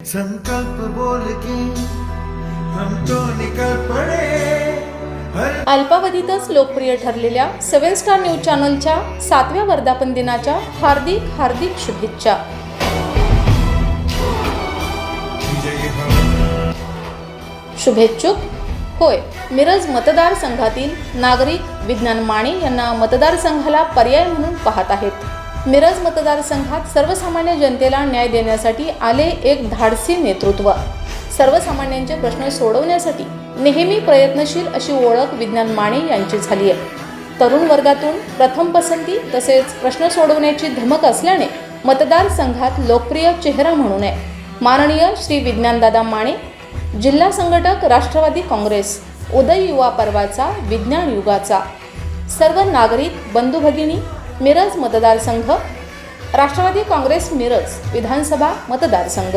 संकल्प बोल के हम तो निकल पड़े अल्पावधीतच लोकप्रिय ठरलेल्या सेव्हन स्टार न्यूज चॅनलच्या सातव्या वर्धापन दिनाच्या हार्दिक हार्दिक शुभेच्छा. शुभेच्छुक? होय मिरज मतदारसंघातील नागरिक विज्ञान माने यांना मतदारसंघाला पर्याय म्हणून पाहत आहेत. मिरज मतदारसंघात सर्वसामान्य जनतेला न्याय देण्यासाठी आले एक धाडसी नेतृत्व. सर्वसामान्यांचे प्रश्न सोडवण्यासाठी नेहमी प्रयत्नशील अशी ओळख विज्ञान माने यांची झाली आहे. तरुण वर्गातून प्रथम पसंती तसेच प्रश्न सोडवण्याची धमक असल्याने मतदारसंघात लोकप्रिय चेहरा म्हणून आहे. माननीय श्री विज्ञानदादा माने जिल्हा संघटक राष्ट्रवादी काँग्रेस उदय युवा पर्वाचा विज्ञान युगाचा. सर्व नागरिक बंधू भगिनी मिरज मतदारसंघ राष्ट्रवादी काँग्रेस मिरज विधानसभा मतदारसंघ.